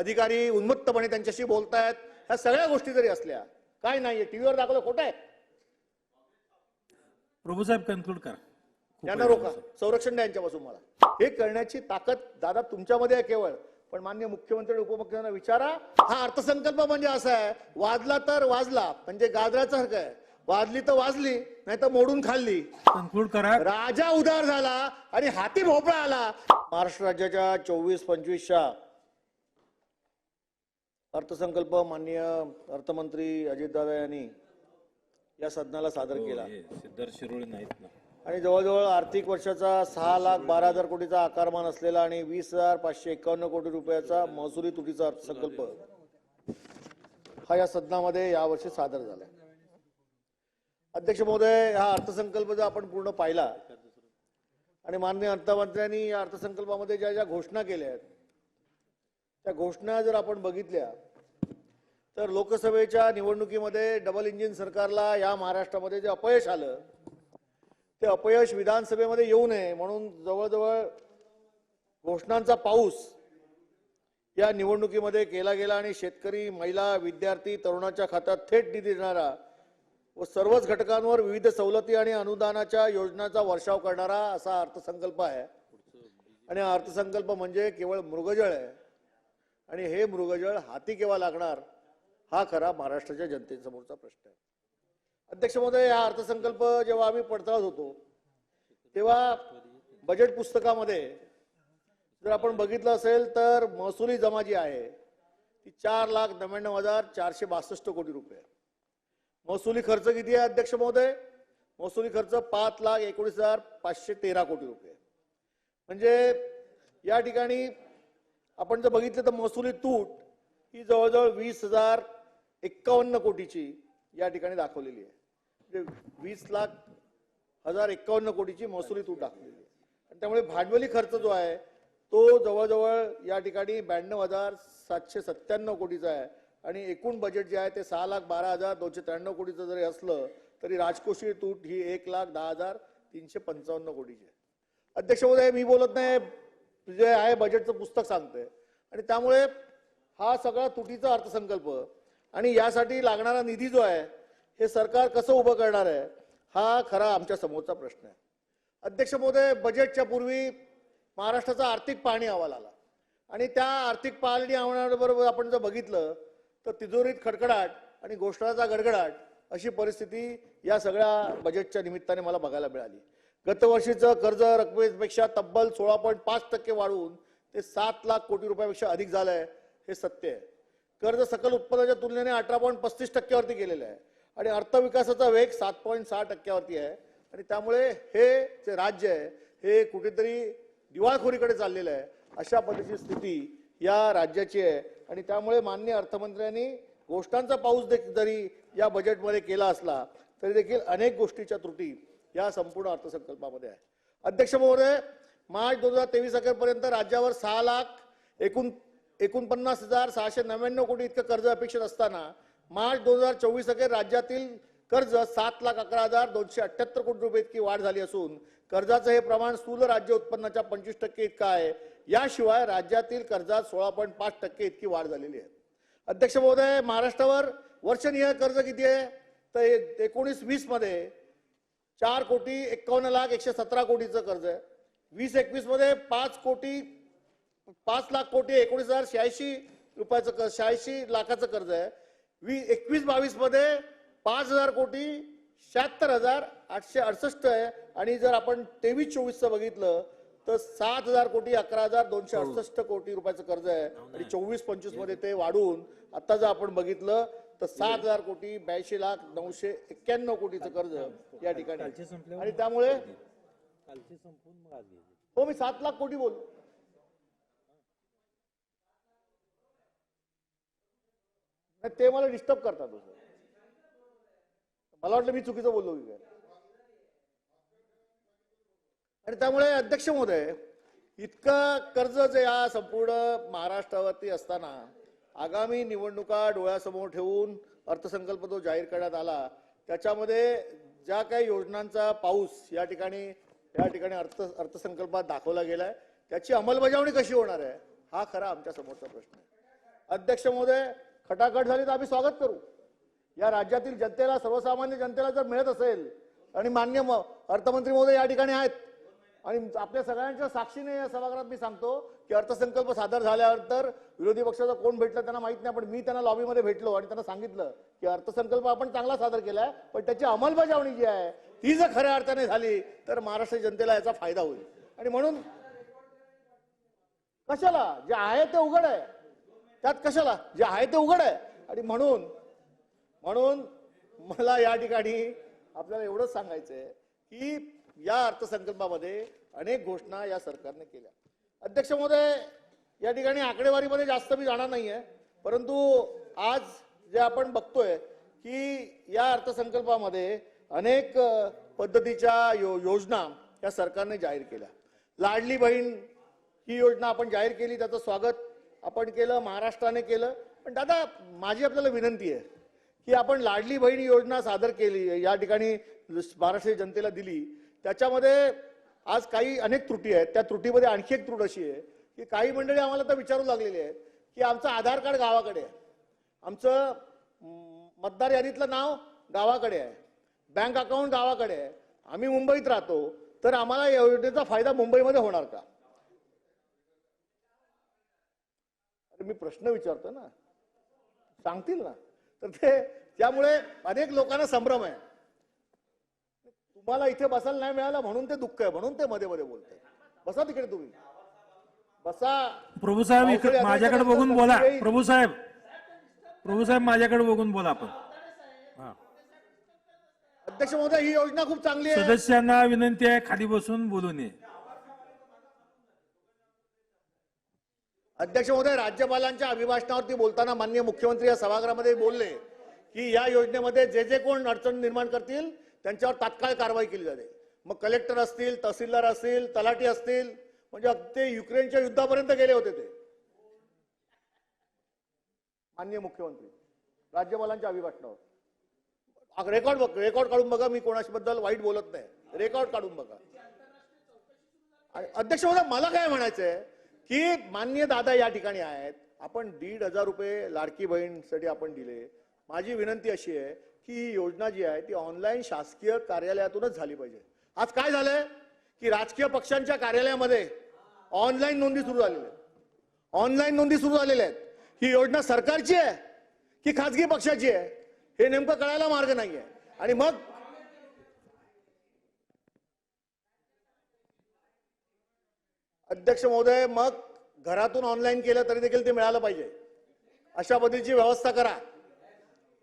अधिकारी उन्मत्तपणे त्यांच्याशी बोलतायत. ह्या सगळ्या गोष्टी जरी असल्या काय नाहीये टीव्हीवर दाखवलं खोटं आहे. प्रभूसाहेब कन्क्लूड करा त्यांना सर. संरक्षण द्या यांच्यापासून मला. हे करण्याची ताकद दादा तुमच्यामध्ये आहे केवळ. पण मान्य मुख्यमंत्री आणि उपमुख्यमंत्र्यांना विचारा. हा अर्थसंकल्प म्हणजे असा आहे वाजला तर वाजला म्हणजे गाजराचा हरक आहे. वाजली तर वाजली नाही तर मोडून खाल्ली. कन्क्लूड करा राजा उदार झाला आणि हाती भोपळा आला. महाराष्ट्र राज्याच्या चोवीस पंचवीसच्या अर्थसंकल्प माननीय अर्थमंत्री अजितदादा यांनी या सदनाला सादर हो, केला. सिद्धार्थ शिरोळे नाहीत ना. आणि जवळजवळ आर्थिक वर्षाचा सहा लाख बारा हजार कोटीचा आकारमान असलेला आणि वीस हजार पाचशे एकावन्न कोटी रुपयाचा महसुली तुटीचा अर्थसंकल्प हा या सदनामध्ये यावर्षी सादर झाला अध्यक्ष महोदय हा अर्थसंकल्प जर आपण पूर्ण पाहिला आणि माननीय अर्थमंत्र्यांनी या अर्थसंकल्पामध्ये ज्या ज्या घोषणा केल्या आहेत त्या घोषणा जर आपण बघितल्या तर लोकसभेच्या निवडणुकीमध्ये डबल इंजिन सरकारला या महाराष्ट्रामध्ये जे अपयश आलं ते अपयश विधानसभेमध्ये येऊ नये म्हणून जवळजवळ घोषणांचा पाऊस या निवडणुकीमध्ये केला गेला आणि शेतकरी महिला विद्यार्थी तरुणाच्या खात्यात थेट निधी देणारा व सर्वच घटकांवर विविध सवलती आणि अनुदानाच्या योजनांचा वर्षाव करणारा असा अर्थसंकल्प आहे. आणि हा अर्थसंकल्प म्हणजे केवळ मृगजळ आहे. आणि हे मृगजळ हाती केव्हा लागणार हा खरा महाराष्ट्राच्या जनतेसमोरचा प्रश्न आहे. अध्यक्ष महोदय हा अर्थसंकल्प जेव्हा आम्ही पडताळत होतो तेव्हा बजेट पुस्तकामध्ये जर आपण बघितलं असेल तर महसुली जमा जी आहे ती चार लाख नव्याण्णव हजार चारशे बासष्ट कोटी रुपये. महसुली खर्च किती आहे अध्यक्ष महोदय? महसुली खर्च पाच लाख एकोणीस हजार पाचशे तेरा कोटी रुपये. म्हणजे या ठिकाणी आपण जर बघितलं तर महसुली तूट ही जवळजवळ वीस हजार एक्कावन्न कोटीची या ठिकाणी दाखवलेली आहे. म्हणजे वीस लाख हजार एक्कावन्न कोटीची महसुली तूट दाखवलेली आहे. आणि त्यामुळे भांडवली खर्च जो आहे तो जवळजवळ या ठिकाणी ब्याण्णव हजार सातशे सत्त्याण्णव कोटीचा आहे. आणि एकूण बजेट जे आहे ते सहा लाख बारा हजार दोनशे त्र्याण्णव कोटीचं जरी असलं तरी राजकोषीय तूट ही एक लाख दहा हजार तीनशे पंचावन्न कोटीची आहे. अध्यक्ष महोदय मी बोलत नाही जे आहे बजेटचं पुस्तक सांगतंय. आणि त्यामुळे हा सगळा तुटीचा अर्थसंकल्प. आणि यासाठी लागणारा निधी जो आहे हे सरकार कसं उभं करणार आहे हा खरा आमच्या समोरचा प्रश्न आहे. अध्यक्ष महोदय बजेटच्या पूर्वी महाराष्ट्राचा आर्थिक पाहणी अहवाल आला. आणि त्या आर्थिक पाहणी अहवालाबरोबर आपण जर बघितलं तर तिजोरीत खडखडाट आणि घोषणाचा गडगडाट अशी परिस्थिती या सगळ्या बजेटच्या निमित्ताने मला बघायला मिळाली. गतवर्षीचं कर्ज रकमेपेक्षा तब्बल सोळा पॉईंट पाच टक्के वाढवून ते सात लाख कोटी रुपयापेक्षा अधिक झालं आहे हे सत्य आहे. कर्ज सकल उत्पन्नाच्या तुलनेने अठरा पॉईंट पस्तीस टक्क्यावरती गेलेलं आहे. आणि अर्थविकासाचा वेग सात पॉईंट सहा टक्क्यावरती आहे. आणि त्यामुळे हे जे राज्य आहे हे कुठेतरी दिवाळखोरीकडे चाललेलं आहे अशा पद्धतीची स्थिती या राज्याची आहे. आणि त्यामुळे मान्य अर्थमंत्र्यांनी गोष्टांचा पाऊस देखील जरी या बजेटमध्ये केला असला तरी देखील अनेक गोष्टीच्या त्रुटी या संपूर्ण अर्थसंकल्पामध्ये आहे. अध्यक्ष महोदय मार्च दोन हजार तेवीस अखेरपर्यंत राज्यावर सहा लाख एकूण एकोणपन्नास हजार सहाशे नव्याण्णव कोटी इतकं कर्ज अपेक्षित असताना मार्च दोन हजार चोवीस अखेर राज्यातील कर्ज सात लाख अकरा हजार दोनशे अठ्याहत्तर कोटी रुपये इतकी वाढ झाली असून कर्जाचं हे प्रमाण स्थूल राज्य उत्पन्नाच्या पंचवीस टक्के इतकं आहे. याशिवाय राज्यातील कर्जात सोळा पॉईंट पाच टक्के इतकी वाढ झालेली आहे. अध्यक्ष महोदय महाराष्ट्रावर वर्षनीय कर्ज किती आहे? तर एकोणीस वीसमध्ये चार कोटी एक्कावन्न लाख एकशे सतरा कोटीचं कर्ज आहे. वीस एकवीसमध्ये पाच कोटी पाच लाख कोटी एकोणीस हजार शहाऐंशी रुपयाचं कर्ज शहाऐंशी लाखाचं कर्ज आहे. वी एकवीस बावीसमध्ये पाच हजार कोटी शहात्तर हजार आठशे अडसष्ट आहे. आणि जर आपण तेवीस चोवीसचं बघितलं तर सात हजार कोटी अकरा हजार दोनशे अडसष्ट कोटी रुपयाचं कर्ज आहे. आणि चोवीस पंचवीसमध्ये ते वाढून आता जर आपण बघितलं तर सात हजार कोटी ब्याऐंशी लाख नऊशे एक्क्याण्णव कोटीचं कर्ज या ठिकाणी आणि त्यामुळे कालचे संपून मग आज घ्यायचे. हो मी सात लाख कोटी बोल नाही ते मला डिस्टर्ब करतात हो, दुसरं. मला वाटलं मी चुकीचं बोललो की काय आणि त्यामुळे अध्यक्ष महोदय इतकं कर्ज जे या संपूर्ण महाराष्ट्रावरती असताना आगामी निवडणुका डोळ्यासमोर ठेवून अर्थसंकल्प जो जाहीर करण्यात आला त्याच्यामध्ये ज्या काही योजनांचा पाऊस या ठिकाणी या ठिकाणी अर्थ अर्थसंकल्पात दाखवला गेलाय. त्याची अंमलबजावणी कशी होणार आहे हा खरा आमच्या समोरचा प्रश्न आहे. अध्यक्ष महोदय खटाखट झाली तर आम्ही स्वागत करू. या राज्यातील जनतेला सर्वसामान्य जनतेला जर मिळत असेल आणि मान्य म- अर्थमंत्री महोदय या ठिकाणी आहेत आणि आपल्या सगळ्यांच्या साक्षीने या सभागृहात मी सांगतो की अर्थसंकल्प सादर झाल्यानंतर विरोधी पक्षाचा कोण भेटलं त्यांना माहीत नाही पण मी त्यांना लॉबीमध्ये भेटलो आणि त्यांना सांगितलं की अर्थसंकल्प आपण चांगला सादर केलाय पण त्याची अंमलबजावणी जी आहे ती जर खऱ्या अर्थाने झाली तर महाराष्ट्र जनतेला याचा फायदा होईल. आणि म्हणून कशाला? जे आहे ते उघड आहे. त्यात कशाला? जे आहे ते उघड आहे. आणि म्हणून म्हणून मला या ठिकाणी आपल्याला एवढंच सांगायचं आहे की या अर्थसंकल्पामध्ये अनेक घोषणा या सरकारने केल्या. अध्यक्ष महोदय या ठिकाणी आकडेवारीमध्ये जास्त मी जाणार नाहीये परंतु आज जे आपण बघतोय की या अर्थसंकल्पामध्ये अनेक पद्धतीच्या यो योजना या सरकारने जाहीर केल्या. लाडली बहीण ही योजना आपण जाहीर केली त्याचं स्वागत आपण केलं महाराष्ट्राने केलं. पण दादा माझी आपल्याला विनंती आहे की आपण लाडली बहीण योजना सादर केली या ठिकाणी महाराष्ट्र जनतेला दिली. त्याच्यामध्ये आज काही अनेक त्रुटी आहेत. त्या त्रुटीमध्ये आणखी एक त्रुट अशी आहे की काही मंडळी आम्हाला तर विचारू लागलेली आहेत की आमचं आधार कार्ड गावाकडे आहे. आमचं मतदार यादीतलं नाव गावाकडे आहे. बँक अकाउंट गावाकडे आहे आम्ही मुंबईत राहतो तर आम्हाला या योजनेचा फायदा मुंबईमध्ये होणार का? अरे मी प्रश्न विचारतो ना. सांगतील ना. तर ते त्यामुळे अनेक लोकांना संभ्रम आहे. तुम्हाला इथे बसायला नाही मिळालं म्हणून ते दुःख आहे म्हणून ते मध्ये मध्ये बोलते बसा तिकडे तुम्ही. बसा. प्रभू साहेब माझ्याकडे बघून बोला. प्रभू साहेब प्रभू साहेब माझ्याकडे बघून बोला आपण. अध्यक्ष महोदय ही योजना खूप चांगली आहे. सदस्यांना विनंती आहे खाली बसून बोलू नये अध्यक्ष महोदय राज्यपालांच्या अभिभाषणावरती बोलताना माननीय मुख्यमंत्री या सभागृहामध्ये बोलले की या योजनेमध्ये जे जे कोण अडचण निर्माण करतील त्यांच्यावर तात्काळ कारवाई केली जाते. मग कलेक्टर असतील तहसीलदार असतील तलाठी असतील म्हणजे अगदी युक्रेनच्या युद्धापर्यंत गेले होते ते. माननीय मुख्यमंत्री राज्यपालांच्या अभिभाषणावर रेकॉर्ड बघ रेकॉर्ड काढून बघा मी कोणाबद्दल वाईट बोलत नाही. रेकॉर्ड काढून बघा. आणि अध्यक्ष महोदय मला काय म्हणायचंय की मान्य दादा या ठिकाणी आहेत. आपण दीड हजार रुपये लाडकी बहीणसाठी आपण दिले. माझी विनंती अशी आहे की ही योजना जी आहे ती ऑनलाईन शासकीय कार्यालयातूनच झाली पाहिजे. आज काय झालंय? की राजकीय पक्षांच्या कार्यालयामध्ये ऑनलाईन नोंदी सुरू झालेल्या आहेत. ऑनलाईन नोंदी सुरू झालेल्या आहेत. ही योजना सरकारची आहे की खाजगी पक्षाची आहे? हे नेमकं कळायला मार्ग नाहीये. आणि मग अध्यक्ष महोदय मग घरातून ऑनलाईन केलं तरी देखील ते मिळालं पाहिजे. अशा पद्धतीची व्यवस्था करा.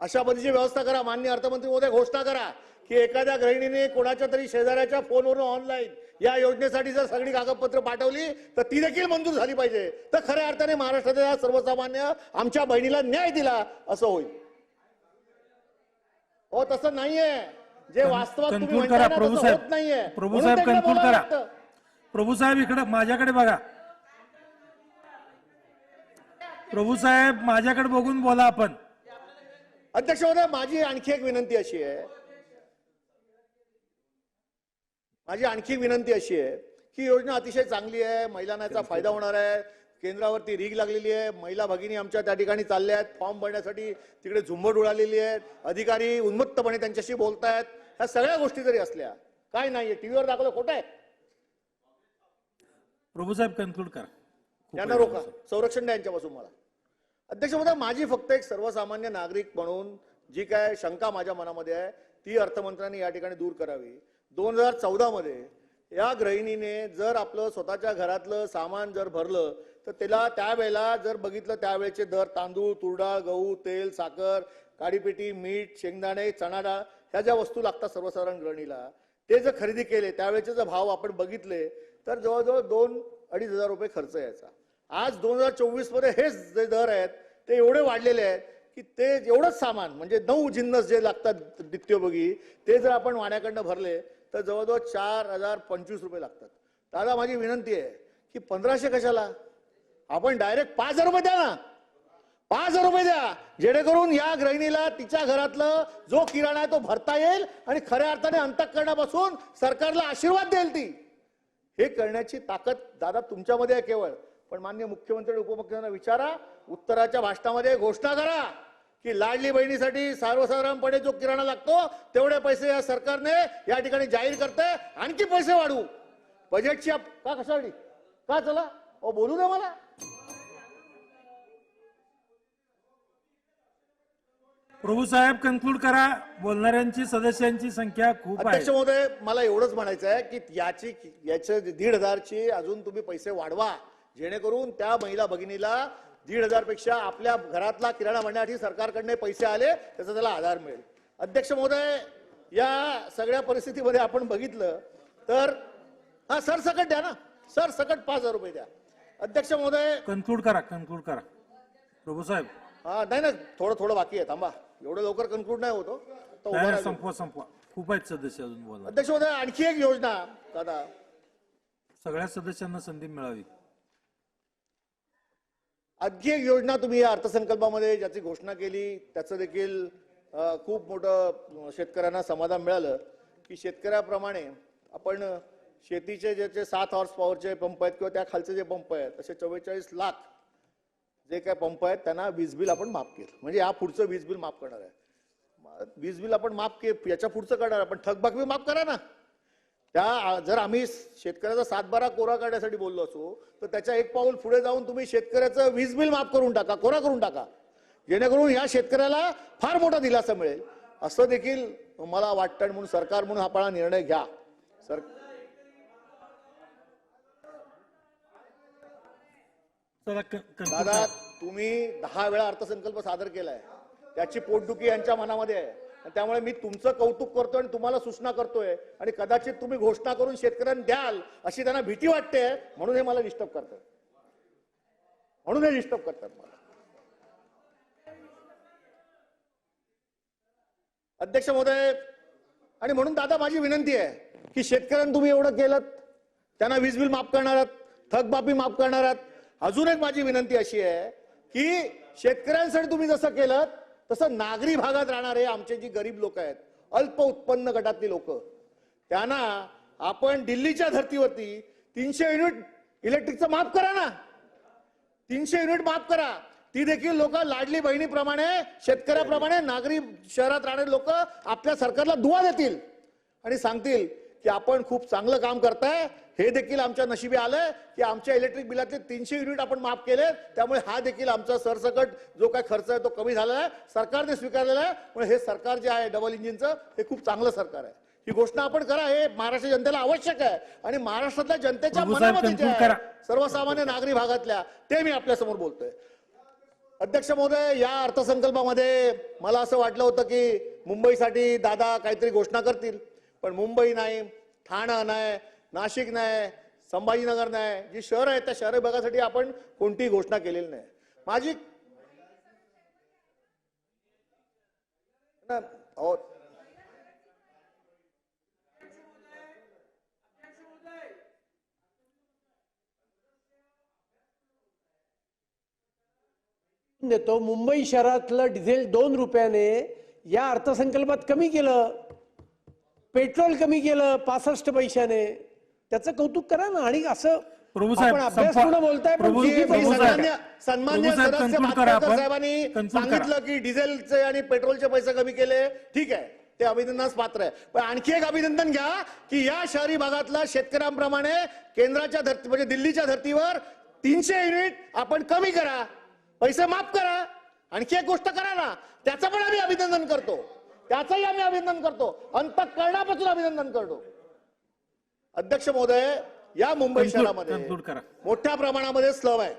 अशा पद्धतीची व्यवस्था करा. मान्य अर्थमंत्री महोदय घोषणा करा की एखाद्या गृहिणीने कोणाच्या तरी शेजाऱ्याच्या फोनवरून ऑनलाईन या योजनेसाठी जर सगळी कागदपत्र पाठवली तर ती देखील मंजूर झाली पाहिजे. तर खऱ्या अर्थाने महाराष्ट्रातल्या सर्वसामान्य आमच्या बहिणीला न्याय दिला असं होईल. हो तसं नाहीये. जे वास्तवात तुम्ही करा प्रभू साहेब. नाहीये. प्रभू साहेब कन्क्लूड करा. प्रभू साहेब इकडे माझ्याकडे बघा. प्रभू साहेब माझ्याकडे बघून बोला आपण. अध्यक्ष महोदय माझी आणखी एक विनंती अशी आहे. माझी आणखी एक विनंती अशी आहे की योजना अतिशय चांगली आहे महिलांना याचा फायदा होणार आहे. केंद्रावरती रीग लागलेली आहे. महिला भगिनी आमच्या त्या ठिकाणी चालल्या आहेत. फॉर्म भरण्यासाठी तिकडे झुंबड उडालेली आहे अधिकारी उन्मत्तपणे त्यांच्याशी बोलतायत. ह्या सगळ्या गोष्टी जरी असल्या काय नाहीये. टीव्हीवर दाखवलं खोटं आहे. प्रभू साहेब कन्क्लूड करा खूप यांना वेळ रोखा. संरक्षण द्या यांच्यापासून मला. अध्यक्ष महोदय माझी फक्त एक सर्वसामान्य नागरिक म्हणून जी काय शंका माझ्या मनामध्ये आहे ती अर्थमंत्र्यांनी या ठिकाणी दूर करावी. दोन हजार चौदा मध्ये या गृहिणीने जर आपलं स्वतःच्या घरातलं सामान जर भरलं तर त्याला त्यावेळेला जर बघितलं त्यावेळेचे दर तांदूळ तुरडा गहू तेल साखर काडीपेटी मीठ शेंगदाणे चणा डाळ ह्या ज्या वस्तू लागतात सर्वसाधारण गृहिणीला ते जर खरेदी केले त्यावेळेचे जर भाव आपण बघितले तर जवळजवळ दोन अडीच हजार रुपये खर्च यायचा. आज दोन हजार चोवीसमध्ये हेच जे दर आहेत ते एवढे वाढलेले आहेत की ते एवढंच सामान म्हणजे नऊ जिन्नस जे लागतात नित्योभोगी ते जर आपण वाण्याकडनं भरले तर जवळजवळ चार हजार पंचवीस रुपये लागतात. दादा माझी विनंती आहे की पंधराशे कशाला? आपण डायरेक्ट पाच हजार रुपये द्या ना. पाच हजार रुपये द्या. जेणेकरून या गृहिणीला तिच्या घरातलं जो किराणा आहे तो भरता येईल आणि खऱ्या अर्थाने अंतकरणापासून सरकारला आशीर्वाद देईल ती. हे करण्याची ताकद दादा तुमच्यामध्ये आहे केवळ. पण मान्य मुख्यमंत्री आणि उपमुख्यमंत्र्यांना विचारा. उत्तराच्या भाषणामध्ये घोषणा करा की लाडली बहिणीसाठी सर्वसाधारणपणे जो किराणा लागतो तेवढे पैसे या सरकारने या ठिकाणी जाहीर करते. आणखी पैसे वाढवू. बजेटची का कशासाठी का चला? ओ बोलू दे मला. प्रभू साहेब कन्क्लूड करा. बोलणाऱ्यांची सदस्यांची संख्या खूप अध्यक्ष आहे महोदय मला एवढंच म्हणायचं आहे की याची याच्या दीड हजारची अजून तुम्ही पैसे वाढवा. जेणेकरून त्या महिला भगिनीला दीड हजारपेक्षा आपल्या घरातला किराणा भरण्यासाठी सरकारकडनं पैसे आले त्याचा त्याला आधार मिळेल. अध्यक्ष महोदय या सगळ्या परिस्थितीमध्ये आपण बघितलं तर हा सरसकट द्या ना. सरसकट पाच हजार रुपये द्या. अध्यक्ष महोदय. कन्क्लूड करा कन्क्लूड करा. प्रभू साहेब. हा नाही ना थोडं थोडं बाकी आहे थांबा. एवढं लवकर कन्क्लूड नाही होतो तर उभा नाही, नाही, राहिलो. संपवा संपवा. खूप आहेत सदस्य अजून बोलणार अध्यक्ष महोदय आणखी एक योजना दादा. सगळ्या सदस्यांना संधी मिळावी. आणखी एक योजना तुम्ही या अर्थसंकल्पामध्ये ज्याची घोषणा केली त्याचं देखील अ, खूप मोठं अ, शेतकऱ्यांना समाधान मिळालं की शेतकऱ्याप्रमाणे आपण शेतीचे ज्याचे सात हॉर्स पॉवरचे पंप आहेत किंवा त्या खालचे जे पंप आहेत तसे चव्वेचाळीस लाख जे काय पंप आहेत त्यांना वीज बिल आपण माफ केलं. म्हणजे या पुढचं वीज बिल माफ करणार आहे. वीज बिल आपण माफ के याच्या पुढचं करणार आपण थकबाकी माफ करा ना. त्या जर आम्ही शेतकऱ्याचा सातबारा कोरा काढण्यासाठी बोललो असो तर त्याच्या एक पाऊल पुढे जाऊन तुम्ही शेतकऱ्याचं वीज बिल माफ करून टाका कोरा करून टाका. जेणेकरून या शेतकऱ्याला फार मोठा दिलासा मिळेल. असं देखील मला वाटतं आणि म्हणून सरकार म्हणून आपण हा निर्णय घ्या. सर क- दादा. तुम्ही दहा वेळा अर्थसंकल्प सादर केलाय. त्याची पोटदुखी यांच्या मनामध्ये आहे. आणि त्यामुळे मी तुमचं कौतुक करतोय आणि तुम्हाला सूचना करतोय. आणि कदाचित तुम्ही घोषणा करून शेतकऱ्यांना द्याल अशी त्यांना भीती वाटते म्हणून हे मला डिस्टर्ब करतात म्हणून हे डिस्टर्ब करतात मला. अध्यक्ष महोदय आणि म्हणून दादा माझी विनंती आहे की शेतकऱ्यांना तुम्ही एवढं केलं त्यांना वीज बिल माफ करणार आहात थकबाबी माफ करणार आहात अजून एक माझी विनंती अशी आहे की शेतकऱ्यांसाठी तुम्ही जसं केलं तसं नागरी भागात राहणारे आमचे जी गरीब लोक आहेत अल्प उत्पन्न गटातली लोक त्यांना आपण दिल्लीच्या धर्तीवरती तीनशे युनिट इलेक्ट्रिकचं माफ करा ना. तीनशे युनिट माफ करा. ती देखील लोक लाडली बहिणीप्रमाणे शेतकऱ्याप्रमाणे नागरी शहरात राहणारे लोक आपल्या सरकारला दुवा देतील आणि सांगतील की आपण खूप चांगलं काम करताय. हे देखील आमच्या नशिबी आलंय की आमच्या इलेक्ट्रिक बिलातले तीनशे युनिट आपण माफ केले त्यामुळे हा देखील आमचा सरसकट जो काय खर्च आहे तो कमी झालेला आहे. सरकारने स्वीकारलेला आहे. पण हे सरकार जे आहे डबल इंजिनचं हे खूप चांगलं सरकार आहे. ही घोषणा आपण करा. हे महाराष्ट्र जनतेला आवश्यक आहे. आणि महाराष्ट्रातल्या जनतेच्या मनामध्ये. सर्वसामान्य नागरी भागातल्या ते मी आपल्यासमोर बोलतोय. अध्यक्ष महोदय या अर्थसंकल्पामध्ये मला असं वाटलं होतं की मुंबईसाठी दादा काहीतरी घोषणा करतील. पण मुंबई नाही ठाणं नाही नाशिक नाही संभाजीनगर नाही. जी शहरं आहेत त्या शहर विभागासाठी आपण कोणतीही घोषणा केलेली नाही. माझी देतो मुंबई शहरातलं डिझेल दोन रुपयाने या अर्थसंकल्पात कमी केलं. पेट्रोल कमी केलं पासष्ट पैशाने. त्याचं कौतुक करा ना. आणि असं. साहेबांनी. सांगितलं की डिझेलचे आणि पेट्रोलचे पैसे कमी केले. ठीक आहे. ते अभिनंदनास पात्र आहे. पण आणखी एक अभिनंदन घ्या की या शहरी भागातल्या शेतकऱ्यांप्रमाणे केंद्राच्या धर्ती म्हणजे दिल्लीच्या धर्तीवर तीनशे युनिट आपण कमी करा. पैसे माफ करा. आणखी एक गोष्ट करा ना. त्याचं पण आम्ही अभिनंदन करतो. त्याचंही आम्ही अभिनंदन करतो. अंतकरणापासून अभिनंदन करतो. अध्यक्ष महोदय या मुंबई शहरामध्ये. मोठ्या प्रमाणामध्ये स्लब आहे.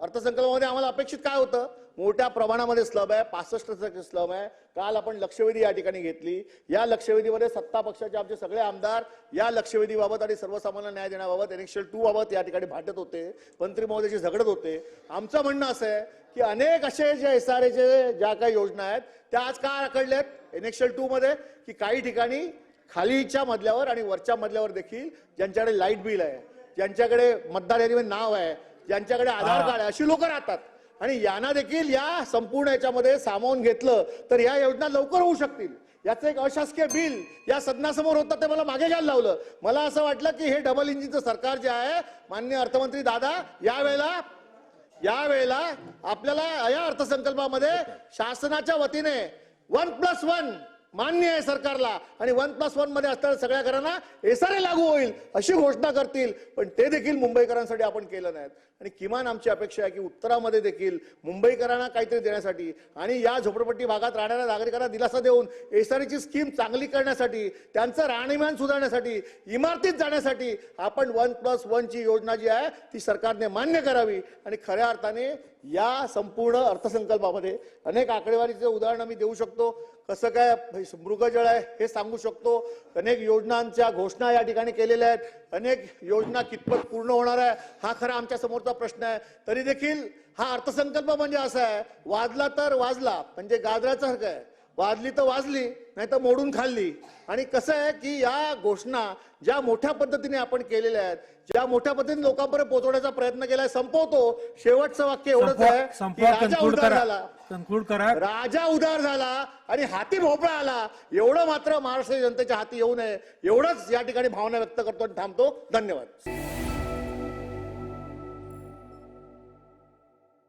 अर्थसंकल्पामध्ये आम्हाला अपेक्षित काय होतं? मोठ्या प्रमाणामध्ये स्लब आहे पासष्ट टक्के स्लब आहे. काल आपण लक्षवेधी या ठिकाणी घेतली. या लक्षवेधीमध्ये सत्ता पक्षाचे आमचे सगळे आमदार या लक्षवेधीबाबत आणि सर्वसामान्य न्याय देण्याबाबत एनेक्शल टू बाबत या ठिकाणी भांडत होते. मंत्री महोदयाशी झगडत होते. आमचं म्हणणं असं आहे की अनेक असे जे एस आर एचे ज्या काही योजना आहेत त्या आज का रखडल्यात एनेक्शल टू मध्ये की काही ठिकाणी खालीच्या मधल्यावर आणि वरच्या मधल्यावर देखील ज्यांच्याकडे लाइट बिल आहे ज्यांच्याकडे मतदार यादीमध्ये नाव आहे ज्यांच्याकडे आधार कार्ड आहे अशी लोक राहतात. आणि यांना देखील या संपूर्ण याच्यामध्ये सामावून घेतलं तर या योजना लवकर होऊ शकतील. याचं एक अशासकीय बिल या सदनासमोर होतं ते मला मागे घ्यायला लावलं. मला असं वाटलं की हे डबल इंजिनचं सरकार जे आहे माननीय अर्थमंत्री दादा यावेळेला यावेळेला आपल्याला या अर्थसंकल्पामध्ये शासनाच्या वतीने वन प्लस वन मान्य आहे सरकारला. आणि वन प्लस वनमध्ये असताना सगळ्या घरांना एसआरए लागू होईल अशी घोषणा करतील. पण ते देखील मुंबईकरांसाठी आपण केलं नाहीत. आणि किमान आमची अपेक्षा आहे की उत्तरामध्ये देखील मुंबईकरांना काहीतरी देण्यासाठी आणि या झोपडपट्टी भागात राहणाऱ्या नागरिकांना दिलासा देऊन एसआरएची स्कीम चांगली करण्यासाठी त्यांचं राहणीमान सुधारण्यासाठी इमारतीत जाण्यासाठी आपण वन प्लस वनची योजना जी आहे ती सरकारने मान्य करावी. आणि खऱ्या अर्थाने या संपूर्ण अर्थसंकल्पामध्ये अनेक आकडेवारीचे उदाहरण मी देऊ शकतो. कसं काय मृगजळ आहे हे सांगू शकतो. अनेक योजनांच्या घोषणा या ठिकाणी केलेल्या आहेत. अनेक योजना कितपत पूर्ण होणार आहे हा खरा आमच्या समोरचा प्रश्न आहे. तरी देखील हा अर्थसंकल्प म्हणजे असा आहे वाजला तर वाजला म्हणजे गाजरासारखं आहे. वाजली तर वाजली नाही तर मोडून खाल्ली. आणि कसं आहे की या घोषणा ज्या मोठ्या पद्धतीने आपण केलेल्या आहेत ज्या मोठ्या पद्धतीने लोकांपर्यंत पोहोचवण्याचा प्रयत्न केलाय संपवतो. शेवटचं वाक्य एवढंच आहे की राजा उदार झाला. कन्क्लूड करा. राजा उदार झाला आणि हाती भोपळा आला. एवढं मात्र महाराष्ट्र जनतेच्या हाती येऊ नये. एवढंच या ठिकाणी भावना व्यक्त करतो आणि थांबतो. धन्यवाद.